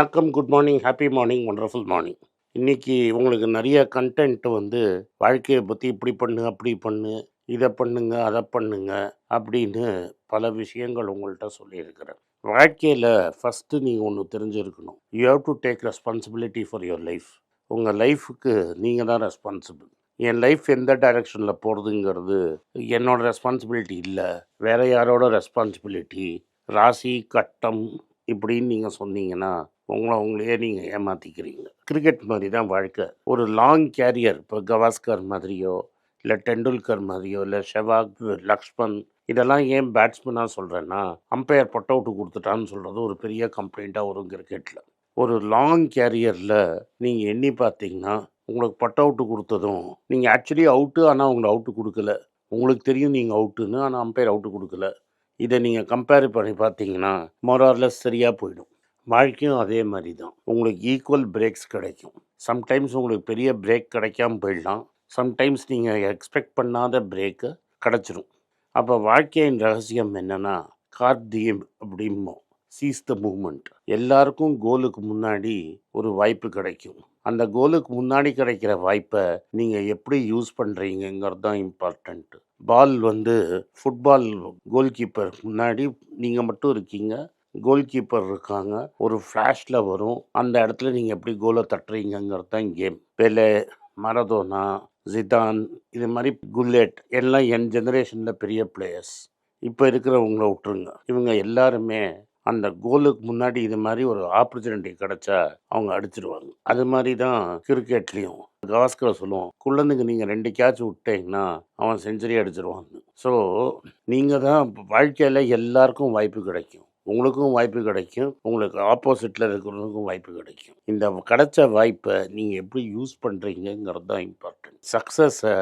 வணக்கம் good morning happy morning wonderful morning இன்றைக்கி உங்களுக்கு நிறைய கண்டென்ட் வந்து வாழ்க்கையை பற்றி இப்படி பண்ணு அப்படி பண்ணு இதை பண்ணுங்க அதை பண்ணுங்க அப்படின்னு பல விஷயங்கள் உங்கள்கிட்ட சொல்லியிருக்கிறேன். வாழ்க்கையில் ஃபஸ்ட்டு நீங்கள் ஒன்று தெரிஞ்சிருக்கணும். You have to take responsibility for your life உங்கள் லைஃபுக்கு நீங்கள் தான் ரெஸ்பான்சிபிள் என் லைஃப் எந்த டைரக்ஷனில் போகிறதுங்கிறது என்னோடய ரெஸ்பான்சிபிலிட்டி இல்லை. வேற யாரோட ரெஸ்பான்சிபிலிட்டி ராசி கட்டம் இப்படின்னு நீங்கள் சொன்னீங்கன்னா உங்களை உங்களையே நீங்கள் ஏமாற்றிக்கிறீங்க கிரிக்கெட் மாதிரி தான் வாழ்க்கை. ஒரு லாங் கேரியர் இப்போ கவாஸ்கர் மாதிரியோ இல்லை டெண்டுல்கர் மாதிரியோ இல்லை ஷெவாக் லக்ஷ்மன் இதெல்லாம் ஏன் பேட்ஸ்மேனாக சொல்கிறேன்னா அம்பையர் பொட்ட அவுட்டு கொடுத்துட்டான்னு சொல்கிறது ஒரு பெரிய கம்ப்ளைண்ட்டாக வரும் கிரிக்கெட்டில் ஒரு லாங் கேரியரில் நீங்கள் எண்ணி பார்த்தீங்கன்னா உங்களுக்கு பட் அவுட்டு கொடுத்ததும் நீங்கள் ஆக்சுவலி அவுட்டு ஆனால் உங்களை அவுட்டு கொடுக்கல. உங்களுக்கு தெரியும் நீங்கள் அவுட்டுன்னு ஆனால் அம்பையர் அவுட்டு கொடுக்கல. இதை நீங்கள் கம்பேர் பண்ணி பார்த்தீங்கன்னா மொரார்லஸ் சரியாக போயிடும். வாழ்க்கையும் அதே மாதிரி தான். உங்களுக்கு ஈக்குவல் பிரேக்ஸ் கிடைக்கும். சம்டைம்ஸ் உங்களுக்கு பெரிய பிரேக் கிடைக்காம போயிடலாம். சம்டைம்ஸ் நீங்கள் எக்ஸ்பெக்ட் பண்ணாத பிரேக்கு கிடச்சிரும். அப்போ வாழ்க்கையின் ரகசியம் என்னென்னா கார்த்தியம் அப்படிம்போம் சீஸ் த மூமெண்ட் எல்லாருக்கும் கோலுக்கு முன்னாடி ஒரு வாய்ப்பு கிடைக்கும். அந்த கோலுக்கு முன்னாடி கிடைக்கிற வாய்ப்பை நீங்கள் எப்படி யூஸ் பண்ணுறீங்கிறது தான் இம்பார்ட்டண்ட்டு பால் வந்து ஃபுட்பால் கோல் கீப்பர் முன்னாடி நீங்கள் மட்டும் இருக்கீங்க. கோல் கீப்பர் இருக்காங்க. ஒரு ஃப்ளாஷில் வரும். அந்த இடத்துல நீங்கள் எப்படி கோலை தட்டுறீங்கிறது தான் கேம் பெலே மரதோனா ஜிதான் இது மாதிரி குல்லெட் எல்லாம் என் ஜெனரேஷனில் பெரிய பிளேயர்ஸ் இப்போ இருக்கிறவங்கள விட்டுருங்க. இவங்க எல்லாருமே அந்த கோலுக்கு முன்னாடி இது மாதிரி ஒரு ஆப்பர்ச்சுனிட்டி கிடச்சா அவங்க அடிச்சிருவாங்க. அது மாதிரி தான் கிரிக்கெட்லேயும் கவாஸ்கரை சொல்லுவோம் குழந்தைங்க நீங்கள் ரெண்டு கேட்ச் விட்டீங்கன்னா அவன் செஞ்சுரி அடிச்சிருவாங்க ஸோ நீங்கள் தான் வாழ்க்கையில் எல்லாருக்கும் வாய்ப்பு கிடைக்கும். உங்களுக்கும் வாய்ப்பு கிடைக்கும். உங்களுக்கு ஆப்போசிட்டில் இருக்கிறவங்களுக்கும் வாய்ப்பு கிடைக்கும். இந்த கிடைச்ச வாய்ப்பை நீங்கள் எப்படி யூஸ் பண்ணுறீங்கிறது தான் இம்பார்ட்டன்ட் சக்ஸஸை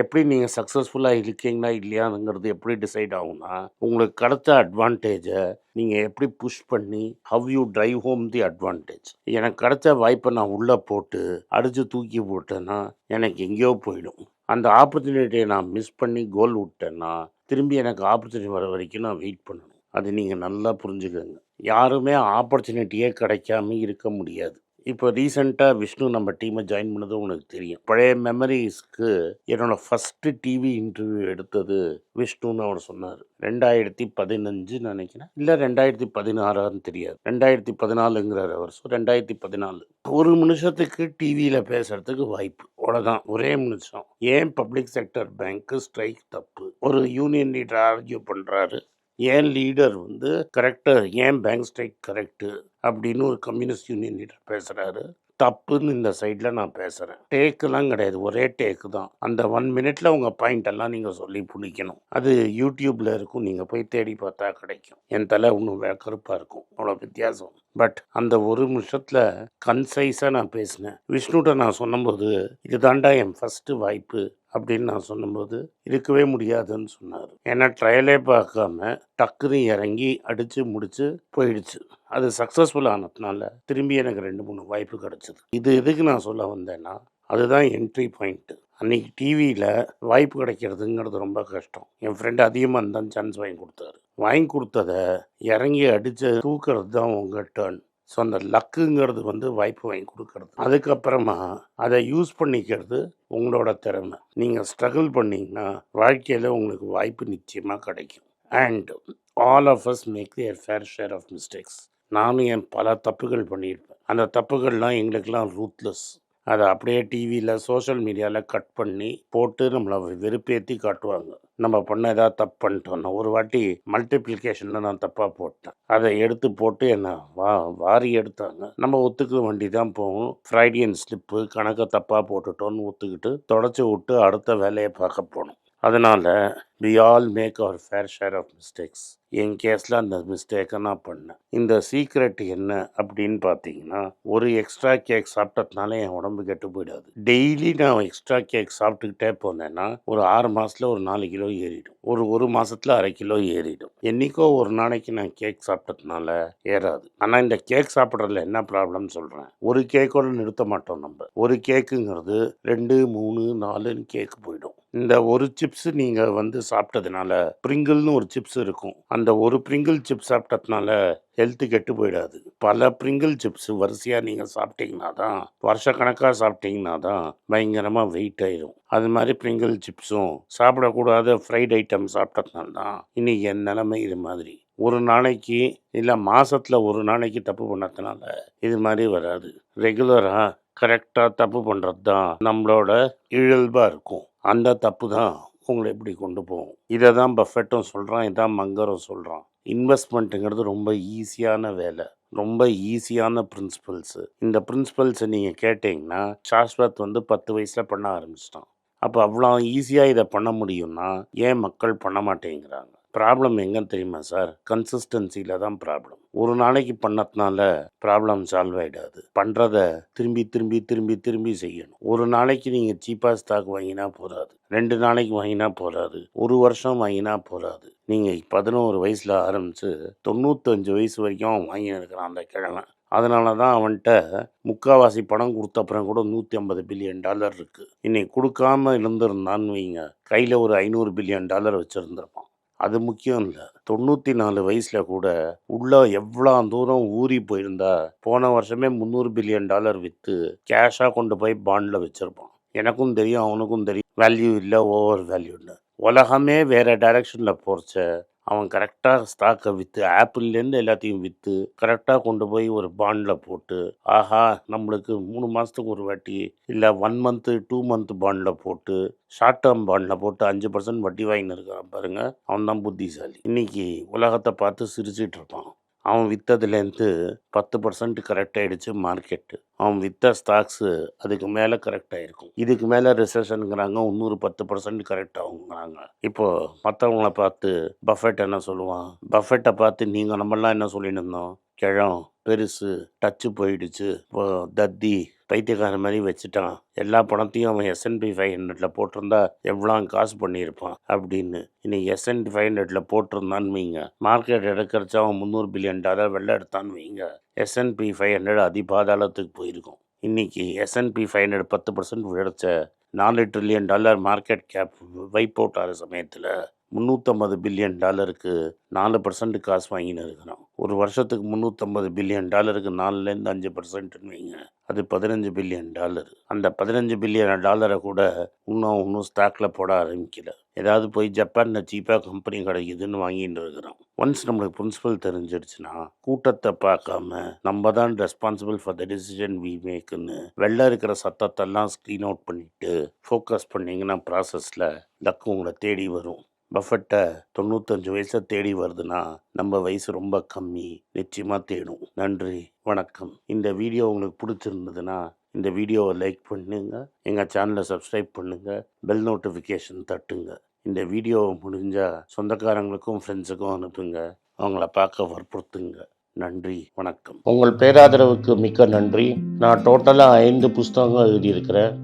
எப்படி நீங்கள் சக்ஸஸ்ஃபுல்லாக இருக்கீங்களா இல்லையாங்கிறது எப்படி டிசைட் ஆகும்னா உங்களுக்கு கிடைச்ச அட்வான்டேஜை நீங்கள் எப்படி புஷ் பண்ணி how you drive home the advantage எனக்கு கிடைச்ச வாய்ப்பை நான் உள்ளே போட்டு அடித்து தூக்கி போட்டேன்னா எனக்கு எங்கேயோ போயிடும். அந்த ஆப்பர்ச்சுனிட்டியை நான் மிஸ் பண்ணி கோல் விட்டேன்னா திரும்பி எனக்கு ஆப்பர்ச்சுனிட்டி வர வரைக்கும் நான் வெயிட் பண்ணணும். அது நீங்கள் நல்லா புரிஞ்சுக்கோங்க. யாருமே ஆப்பர்ச்சுனிட்டியே கிடைக்காம இருக்க முடியாது. இப்போ ரீசெண்டாக விஷ்ணு நம்ம டீமை ஜாயின் பண்ணதும் உனக்கு தெரியும். பழைய மெமரிஸ்க்கு என்னோடய ஃபஸ்ட்டு டிவி இன்டர்வியூ எடுத்தது விஷ்ணுன்னு அவர் சொன்னார். ரெண்டாயிரத்தி பதினஞ்சு நினைக்கிறேன். இல்லை ரெண்டாயிரத்தி பதினாறான்னு தெரியாது. ரெண்டாயிரத்தி பதினாலுங்கிறார் அவர். ஸோ ரெண்டாயிரத்தி பதினாலு. ஒரு நிமிஷத்துக்கு டிவியில் பேசுகிறதுக்கு வாய்ப்பு. அவ்வளோதான் ஒரே நிமிஷம். ஏன் பப்ளிக் செக்டர் பேங்க்கு ஸ்ட்ரைக் தப்பு? ஒரு யூனியன் லீடர் ஆர்கியூ பண்ணுறாரு ஏன் லீடர் வந்து கரெக்டாக ஏன் பேங்க் ஸ்ட்ரைக் கரெக்டு அப்படின்னு ஒரு கம்யூனிஸ்ட் யூனியன் லீடர் பேசுகிறாரு தப்புன்னு இந்த சைடில் நான் பேசுகிறேன் டேக்கெலாம் கிடையாது ஒரே டேக்கு தான். அந்த ஒன் மினிட்ல உங்கள் பாயிண்ட் எல்லாம் நீங்கள் சொல்லி பிடிக்கணும் அது யூடியூப்பில் இருக்கும் நீங்கள் போய் தேடி பார்த்தா கிடைக்கும். என் தலை ஒன்றும் கருப்பாக இருக்கும். அவ்வளோ வித்தியாசம். பட் அந்த ஒரு நிமிஷத்தில் கன்சைஸாக நான் பேசினேன். விஷ்ணுகிட்ட நான் சொன்னபோது இதுதாண்டா என் ஃபஸ்ட்டு வாய்ப்பு அப்படின்னு நான் சொன்னபோது இருக்கவே முடியாதுன்னு சொன்னார். ஏன்னா ட்ரையலே பார்க்காம டக்குன்னு இறங்கி அடித்து முடித்து போயிடுச்சு. அது சக்ஸஸ்ஃபுல் ஆனதுனால திரும்பி எனக்கு ரெண்டு மூணு வாய்ப்பு கிடச்சிது. இது எதுக்கு நான் சொல்ல வந்தேன்னா அதுதான் என்ட்ரி பாயிண்ட்டு அன்னைக்கு டிவியில் வாய்ப்பு கிடைக்கிறதுங்கிறது ரொம்ப கஷ்டம். என் ஃப்ரெண்டு அதிகமாக இருந்தால் சான்ஸ் வாங்கி கொடுத்தாரு. வாங்கி கொடுத்தத இறங்கி அடித்து தூக்கிறது தான் உங்கள் டேர்ன் ஸோ அந்த லக்குங்கிறது வந்து வாய்ப்பு வாங்கி கொடுக்கறது. அதுக்கப்புறமா அதை யூஸ் பண்ணிக்கிறது உங்களோட திறமை. நீங்கள் ஸ்ட்ரகிள் பண்ணிங்கன்னா வாழ்க்கையில் உங்களுக்கு வாய்ப்பு நிச்சயமாக கிடைக்கும். And all of us make their fair share of mistakes நானும் என் பல தப்புகள் பண்ணியிருப்பேன். அந்த தப்புகள்லாம் எங்களுக்கெல்லாம் ரூத்லெஸ் அதை அப்படியே டிவியில் சோஷியல் மீடியாவில் கட் பண்ணி போட்டு நம்மளை வெறுப்பேற்றி காட்டுவாங்க. நம்ம பண்ண ஏதாவது தப்பு பண்ணிட்டோம்னா ஒரு வாட்டி மல்டிப்ளிகேஷனில் நான் தப்பாக போட்டேன். அதை எடுத்து போட்டு என்னை வா வாரி எடுத்தாங்க. நம்ம ஒத்துக்க வண்டி தான் போகும். ஃப்ரைடியன் ஸ்லிப்பு கணக்கை தப்பாக போட்டுட்டோன்னு ஒத்துக்கிட்டு தொடச்சி விட்டு அடுத்த வேலையை பார்க்க போகணும். அதனால் we all make our fair share of mistakes என் கேஸில் அந்த மிஸ்டேக்கை நான் பண்ணேன். இந்த சீக்ரெட் என்ன அப்படின்னு பார்த்தீங்கன்னா ஒரு எக்ஸ்ட்ரா கேக் சாப்பிட்டதுனால என் உடம்பு கெட்டு போயிடாது. டெய்லி நான் எக்ஸ்ட்ரா கேக் சாப்பிட்டுக்கிட்டே போனேன்னா ஒரு ஆறு மாதத்தில் ஒரு நாலு கிலோ ஏறிடும். ஒரு ஒரு மாதத்தில் அரை கிலோ ஏறிடும். என்றைக்கோ ஒரு நாளைக்கு நான் கேக் சாப்பிட்டதுனால ஏறாது. ஆனால் இந்த கேக் சாப்பிட்றதுல என்ன ப்ராப்ளம் சொல்கிறேன் ஒரு கேக்கோட நிறுத்த மாட்டோம் நம்ம. ஒரு கேக்குங்கிறது ரெண்டு மூணு நாலுன்னு கேக்கு போயிடும். இந்த ஒரு சிப்ஸ் நீங்க வந்து சாப்பிட்டதுனால பிரிங்கிள்னு ஒரு சிப்ஸ் இருக்கும். அந்த ஒரு பிரிங்கிள் சிப்ஸ் சாப்பிட்டதுனால ஹெல்த் கெட்டு போயிடாது. பல பிரிங்கிள் சிப்ஸ் வரிசையா நீங்க சாப்பிட்டீங்கன்னா தான் வருஷக்கணக்காக சாப்பிட்டீங்கன்னா தான் பயங்கரமா வெயிட் ஆயிரும். அது மாதிரி பிரிங்கிள் சிப்ஸும் சாப்பிடக்கூடாத ஃப்ரைட் ஐட்டம் சாப்பிட்டதுனால தான் இன்னைக்கு என் நிலைமை இது மாதிரி. ஒரு நாளைக்கு இல்லை மாசத்துல ஒரு நாளைக்கு தப்பு பண்ணதுனால இது மாதிரி வராது. ரெகுலராக கரெக்டாக தப்பு பண்ணுறது தான் நம்மளோட இயல்பாக இருக்கும். அந்த தப்பு தான் உங்களை எப்படி கொண்டு போகும். இதை தான் பஃபெட்டும் சொல்கிறான் இதான் மங்கரும் சொல்கிறான் இன்வெஸ்ட்மெண்ட்டுங்கிறது ரொம்ப ஈஸியான வேலை ரொம்ப ஈஸியான பிரின்சிபல்ஸு. இந்த பிரின்சிபல்ஸை நீங்கள் கேட்டிங்கன்னா சாஸ்வத் வந்து பத்து வயசில் பண்ண ஆரம்பிச்சிட்டான். அப்போ அவ்வளோ ஈஸியாக இதை பண்ண முடியும்னா ஏன் மக்கள் பண்ண மாட்டேங்கிறாங்க? ப்ராப்ளம் எங்கே தெரியுமா சார்? கன்சிஸ்டன்சியில் தான் ப்ராப்ளம். ஒரு நாளைக்கு பண்ணதுனால ப்ராப்ளம் சால்வ் ஆகிடாது பண்ணுறத திரும்பி திரும்பி திரும்பி திரும்பி செய்யணும். ஒரு நாளைக்கு நீங்கள் சீப்பாக ஸ்டாக் வாங்கினா போகாது ரெண்டு நாளைக்கு வாங்கினா போகாது ஒரு வருஷம் வாங்கினா போகாது நீங்கள் பதினோரு வயசில் ஆரம்பித்து தொண்ணூத்தஞ்சு வயசு வரைக்கும் அவன் வாங்கி இருக்கிறான் அந்த கிழமை அதனால தான் அவன்கிட்ட முக்காவாசி பணம் கொடுத்த அப்புறம் கூட நூற்றி ஐம்பது பில்லியன் டாலர் இருக்குது இன்னைக்கு கொடுக்காம இருந்திருந்தான்னு வைங்க. கையில் ஒரு ஐநூறு பில்லியன் டாலர் வச்சுருந்துருப்பான். அது முக்கியம் இல்லை. தொண்ணூற்றி நாலு வயசில் கூட உள்ள எவ்வளோ தூரம் ஊறி போயிருந்தா போன வருஷமே முந்நூறு பில்லியன் டாலர் விற்று கேஷாக கொண்டு போய் பாண்டில் வச்சுருப்பான். எனக்கும் தெரியும் அவனுக்கும் தெரியும். வேல்யூ இல்லை ஓவர் வேல்யூன்னு உலகமே வேற டைரக்ஷனில் போகிறச்ச அவன் கரெக்டாக ஸ்டாக்கை விற்று ஆப்பிள்லேருந்து எல்லாத்தையும் விற்று கரெக்டாக கொண்டு போய் ஒரு பாண்டில் போட்டு ஆஹா நம்மளுக்கு மூணு மாதத்துக்கு ஒரு வாட்டி இல்லை ஒன் மந்த்து டூ மந்த் பாண்டில் போட்டு ஷார்ட் டேர்ம் பாண்டில் போட்டு அஞ்சு பர்சன்ட் வட்டி வாங்கின்னு இருக்கான் பாருங்கள் அவன் தான் புத்திசாலி. இன்றைக்கி உலகத்தை பார்த்து சிரிச்சிட்டு இருப்பான் அவன் விற்றதுலேருந்து பத்து பர்சன்ட் கரெக்டாகிடுச்சு மார்க்கெட்டு அவன் விற்ற ஸ்டாக்ஸு அதுக்கு மேலே கரெக்டாக இருக்கும் இதுக்கு மேலே ரிசெஷனுங்கிறாங்க இன்னொரு பத்து பர்சன்ட் கரெக்ட் ஆகுங்கிறாங்க. இப்போது மற்றவங்கள பார்த்து பஃபெட் என்ன சொல்லுவான்? பஃபெட்டை பார்த்து நீங்கள் நம்மளாம் என்ன சொல்லிட்டு இருந்தோம்? கிழம் பெருசு டச்சு போயிடுச்சு. இப்போ தத்தி பைத்தியக்கார மாதிரி வச்சுட்டான். எல்லா பணத்தையும் அவன் எஸ்என்பி ஃபைவ் ஹண்ட்ரட்ல போட்டிருந்தா எவ்வளோ காசு பண்ணியிருப்பான் அப்படின்னு. இன்னைக்கு எஸ்என்பி ஃபைவ் ஹண்ட்ரட்ல போட்டிருந்தான்னு வைங்க. மார்க்கெட் எடுக்கிறச்சா அவன் முந்நூறு பில்லியன் டாலர் வெள்ளை எடுத்தான்னு வைங்க. எஸ்என்பி ஃபைவ் ஹண்ட்ரட் அதிபாதாளத்துக்கு போயிருக்கும். இன்னைக்கு S and P five hundred பத்து பர்சன்ட் உழைச்ச நாலு trillion dollar market cap wipe out ஆகிற சமயத்தில் முந்நூற்றம்பது பில்லியன் டாலருக்கு நாலு பர்சன்ட் காசு வாங்கின்னு இருக்கிறான். ஒரு வருஷத்துக்கு முந்நூற்றம்பது பில்லியன் டாலருக்கு நாலுலேருந்து அஞ்சு பர்சன்ட்னு வைங்க. அது பதினஞ்சு பில்லியன் டாலர். அந்த பதினஞ்சு பில்லியன் டாலரை கூட இன்னும் இன்னும் ஸ்டாக்கில் போட ஆரம்பிக்கல. ஏதாவது போய் ஜப்பானில் சீப்பாக கம்பெனி கிடைக்குதுன்னு வாங்கிட்டு இருக்கிறோம். ஒன்ஸ் நம்மளுக்கு பிரின்சிபல் தெரிஞ்சிடுச்சுன்னா கூட்டத்தை பார்க்காம நம்ம தான் responsible for the decision we மேக்குன்னு வெளில இருக்கிற சத்தத்தெல்லாம் ஸ்க்ரீன் அவுட் பண்ணிட்டு ஃபோக்கஸ் பண்ணிங்கன்னா ப்ராசஸில் லக்கு உங்களை தேடி வரும். பஃபெட்டை தொண்ணூத்தஞ்சு வயசை தேடி வருதுன்னா நம்ம வயசு ரொம்ப கம்மி. நிச்சயமாக தேடும். நன்றி. வணக்கம். இந்த வீடியோ உங்களுக்கு பிடிச்சிருந்ததுன்னா இந்த வீடியோவை லைக் பண்ணுங்க. எங்கள் சேனலை சப்ஸ்கிரைப் பண்ணுங்க. பெல் நோட்டிஃபிகேஷன் தட்டுங்க. இந்த வீடியோவை முடிஞ்சால் சொந்தக்காரங்களுக்கும் ஃப்ரெண்ட்ஸுக்கும் அனுப்புங்க. அவங்கள பார்க்க வற்புறுத்துங்க. நன்றி. வணக்கம். உங்கள் பேராதரவுக்கு மிக்க நன்றி. நான் டோட்டலாக ஐந்து புஸ்தகங்கள் எழுதியிருக்கிறேன்.